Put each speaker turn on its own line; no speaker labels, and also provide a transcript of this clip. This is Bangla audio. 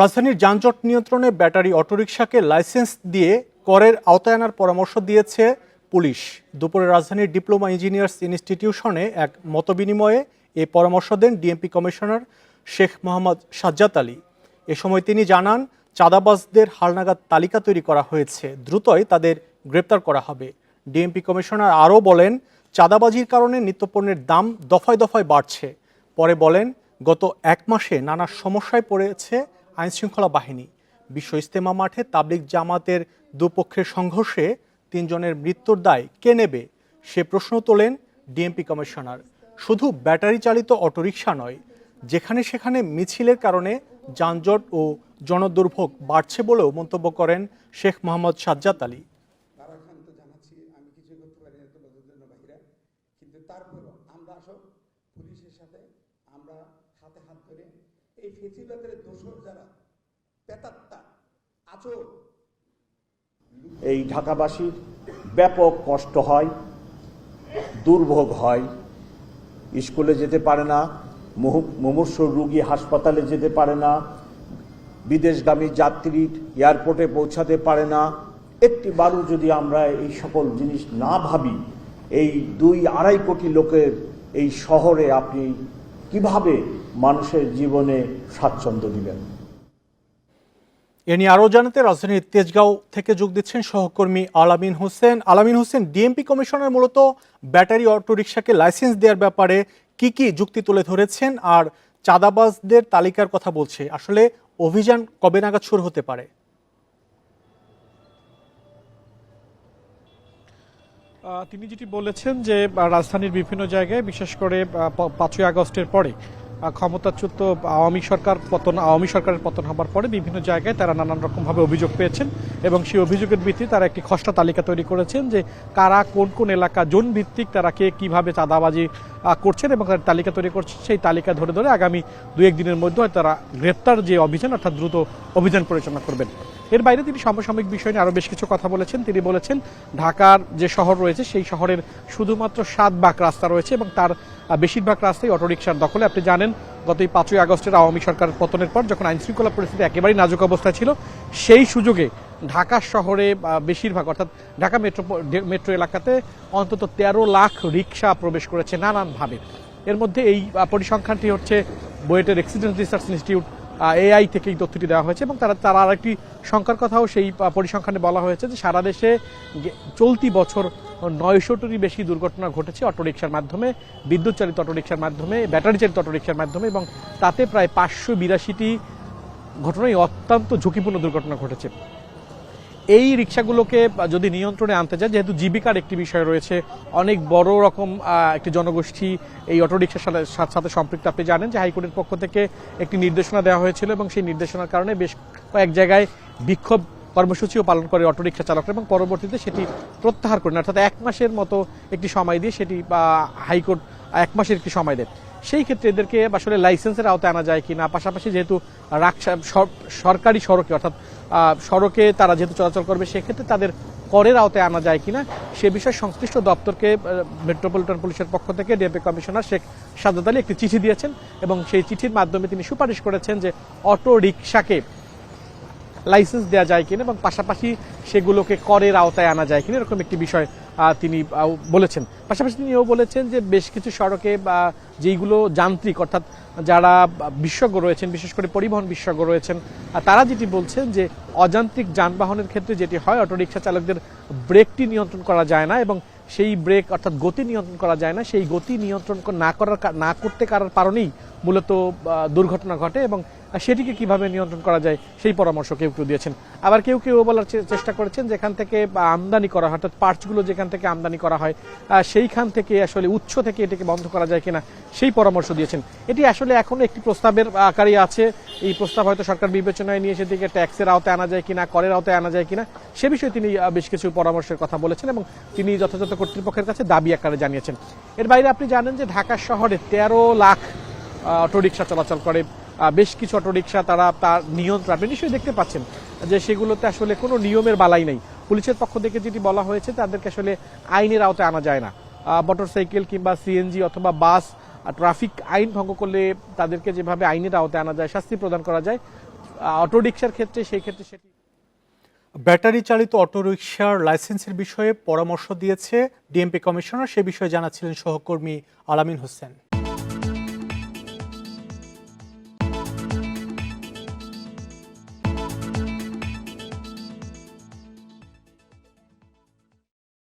রাজধানীর যানজট নিয়ন্ত্রণে ব্যাটারি অটোরিকশাকে লাইসেন্স দিয়ে করের আওতায় আনার পরামর্শ দিয়েছে পুলিশ। দুপুরে রাজধানীর ডিপ্লোমা ইঞ্জিনিয়ার্স ইনস্টিটিউশনে এক মতবিনিময়ে এ পরামর্শ দেন ডিএমপি কমিশনার শেখ মোহাম্মদ সাজ্জাদ আলী। এ সময় তিনি জানান, চাঁদাবাজদের হালনাগাদ তালিকা তৈরি করা হয়েছে, দ্রুতই তাদের গ্রেপ্তার করা হবে। ডিএমপি কমিশনার আরও বলেন, চাঁদাবাজির কারণে নিত্যপণ্যের দাম দফায় দফায় বাড়ছে। পরে বলেন, গত এক মাসে নানা সমস্যায় পড়েছে আইনশৃঙ্খলা বাহিনী বিশ্ব ইস্তেমা মাঠে তাবলিগ জামাতের দুপক্ষের সংঘর্ষে তিনজনের মৃত্যুর দায় কে নেবে সে প্রশ্ন তোলেন ডিএমপি কমিশনার। শুধু ব্যাটারি চালিত অটোরিকশা নয়, যেখানে সেখানে মিছিলের কারণে যানজট ও জনদুর্ভোগ বাড়ছে বলেও মন্তব্য করেন শেখ মোহাম্মদ সাজ্জাদ আলী।
আমরা সব পুলিশের সাথে আমরা হাতে হাত ধরে এই ফেসিবাদের দোষর যারা পেতাত্তা আচর।
এই ঢাকাবাসীর ব্যাপক কষ্ট হয়, দুর্ভোগ হয়। স্কুলে যেতে পারে না মুমূর্ষু রুগী হাসপাতালে যেতে পারে না, বিদেশগামী যাত্রী এয়ারপোর্টে পৌঁছাতে পারে না। একটি বারও যদি আমরা এই সকল জিনিস না ভাবি, এই দুই আড়াই কোটি লোকের এই শহরে আপনি কীভাবে মানুষের জীবনে স্বাচ্ছন্দ্য দিবেন?
এ নিয়ে আরও জানাতে রাজধানীর তেজগাঁও থেকে যোগ দিচ্ছেন সহকর্মী আলামিন হোসেন। আলামিন হোসেন, ডিএমপি কমিশনার মূলত ব্যাটারি অটোরিকশাকে লাইসেন্স দেওয়ার ব্যাপারে কি কি যুক্তি তুলে ধরেছেন আর চাঁদাবাজদের তালিকার কথা বলছে। আসলে অভিযান কবে নাগাদ শুরু হতে পারে?
তিনি যেটি বলেছেন যে রাজধানীর বিভিন্ন জায়গায়, বিশেষ করে পাঁচই আগস্টের পরে ক্ষমতাচ্যুত আওয়ামী সরকার পতন, আওয়ামী সরকারের পতন হবার পরে বিভিন্ন জায়গায় তারা নানান রকমভাবে অভিযোগ পেয়েছেন এবং সেই অভিযোগের ভিত্তিতে তারা একটি খসড়া তালিকা তৈরি করেছেন যে, কারা কোন কোন এলাকা জোন ভিত্তিক তারা কে কীভাবে চাঁদাবাজি করছেন এবং তার তালিকা তৈরি করছেন, সেই তালিকা ধরে ধরে আগামী দু এক দিনের মধ্যে তারা গ্রেপ্তার যে অভিযান, অর্থাৎ দ্রুত অভিযান পরিচালনা করবেন। এর বাইরে তিনি সমসাময়িক বিষয় নিয়ে আরও বেশ কিছু কথা বলেছেন। তিনি বলেছেন, ঢাকার যে শহর রয়েছে, সেই শহরের শুধুমাত্র সাত ভাগ রাস্তা রয়েছে এবং তার বেশিরভাগ রাস্তাই অটোরিকশার দখলে। আপনি জানেন, গত এই পাঁচই আগস্টের আওয়ামী সরকার পতনের পর যখন আইন শৃঙ্খলা পরিস্থিতি একেবারেই নাজুক অবস্থায় ছিল, সেই সুযোগে ঢাকা শহরে বেশিরভাগ, অর্থাৎ ঢাকা মেট্রো মেট্রো এলাকাতে অন্তত তেরো লাখ রিক্সা প্রবেশ করেছে নানানভাবে। এর মধ্যে এই পরিসংখ্যানটি হচ্ছে বুয়েটের এক্সিডেন্ট রিসার্চ ইনস্টিটিউট এআই থেকে এই তথ্যটি দেওয়া হয়েছে এবং তারা, তার আরেকটি সংখ্যার কথাও সেই পরিসংখ্যানে বলা হয়েছে যে সারা দেশে চলতি বছর নয়শোটিরই বেশি দুর্ঘটনা ঘটেছে অটোরিকশার মাধ্যমে বিদ্যুৎ চালিত অটোরিকশার মাধ্যমে ব্যাটারি চালিত অটোরিকশার মাধ্যমে এবং তাতে প্রায় পাঁচশো বিরাশিটি ঘটনায় অত্যন্ত ঝুঁকিপূর্ণ দুর্ঘটনা ঘটেছে। এই রিক্সাগুলোকে যদি নিয়ন্ত্রণে আনতে যায় যেহেতু জীবিকার একটি বিষয় রয়েছে, অনেক বড় রকম একটি জনগোষ্ঠী এই অটোরিক্সার সাথে- সাথে সম্পৃক্ত। আপনি জানেন যে হাইকোর্টের পক্ষ থেকে একটি নির্দেশনা দেওয়া হয়েছিল এবং সেই নির্দেশনার কারণে বেশ কয়েক জায়গায় বিক্ষোভ কর্মসূচিও পালন করে অটোরিক্সা চালকরা এবং পরবর্তীতে সেটি প্রত্যাহার করেন। অর্থাৎ এক মাসের মতো একটি সময় দিয়ে সেটি হাইকোর্ট এক মাসের একটি সময় দেয়। সেই ক্ষেত্রে এদেরকে আসলে লাইসেন্সের আওতায় আনা যায় কিনা? পাশাপাশি যেহেতু সরকারি সড়কে, অর্থাৎ সড়কে তারা যেহেতু চলাচল করবে, সেক্ষেত্রে তাদের করের আওতায় আনা যায় কিনা? সে বিষয়ে সংশ্লিষ্ট দপ্তরকে মেট্রোপলিটন পুলিশের পক্ষ থেকে ডিএমপি কমিশনার শেখ সাদ্দাত আলী একটি চিঠি দিয়েছেন এবং সেই চিঠির মাধ্যমে তিনি সুপারিশ করেছেন যে অটো রিক্সাকে লাইসেন্স দেওয়া যায় কিনা এবং পাশাপাশি সেগুলোকে করের আওতায় আনা যায় কিনা এরকম একটি বিষয় তিনি বলেছেন। পাশাপাশি তিনি এও বলেছেন যে বেশ কিছু সড়কে, বা যেইগুলো যান্ত্রিক, অর্থাৎ যারা বিশেষজ্ঞ রয়েছেন, বিশেষ করে পরিবহন বিশেষজ্ঞ রয়েছেন তারা যেটি বলছেন যে অযান্ত্রিক যানবাহনের ক্ষেত্রে যেটি হয় অটোরিকশা চালকদের ব্রেকটি নিয়ন্ত্রণ করা যায় না এবং সেই ব্রেক, অর্থাৎ গতি নিয়ন্ত্রণ করা যায় না। সেই গতি নিয়ন্ত্রণ না করার না করতে কারার কারণেই মূলত দুর্ঘটনা ঘটে এবং সেটিকে কীভাবে নিয়ন্ত্রণ করা যায় সেই পরামর্শ কেউ কেউ দিয়েছেন। আবার কেউ কেউ বলার চেষ্টা করেছেন যেখান থেকে আমদানি করা অর্থাৎ পার্টসগুলো যেখান থেকে আমদানি করা হয় সেইখান থেকে আসলে উৎস থেকে এটাকে বন্ধ করা যায় কিনা সেই পরামর্শ দিয়েছেন। এটি আসলে এখনও একটি প্রস্তাবের আকারে আছে। এই প্রস্তাব হয়তো সরকার বিবেচনায় নিয়ে সেদিকে ট্যাক্সের আওতায় আনা যায় কিনা, করের আওতায় আনা যায় কিনা, সে বিষয়ে তিনি বেশ কিছু পরামর্শের কথা বলেছেন এবং তিনি যথাযথ কর্তৃপক্ষের কাছে দাবি আকারে জানিয়েছেন। এর বাইরে আপনি জানেন যে ঢাকা শহরে তেরো লাখ অটোরিকশা চলাচল করে। বেশ কিছু অটোরিকশা তারা তার নিয়ন্ত্রণ, আপনি নিশ্চয়ই দেখতে পাচ্ছেন যে সেগুলোতে আসলে কোনো নিয়মের বালাই নেই। পুলিশের পক্ষ থেকে যেটি বলা হয়েছে, তাদেরকে আসলে আইনের আওতায় আনা যায় না। মোটর সাইকেল কিংবা সিএনজি অথবা বাস ট্রাফিক আইন ভঙ্গ করলে তাদেরকে যেভাবে আইনের আওতায় আনা যায়, শাস্তি প্রদান করা যায় অটোরিকশার ক্ষেত্রে সেই ক্ষেত্রে সেটি
ব্যাটারি চালিত অটোরিকশার লাইসেন্সের বিষয়ে পরামর্শ দিয়েছে ডিএমপি কমিশনার, সে বিষয়ে জানাচ্ছিলেন সহকর্মী আলামিন হোসেন।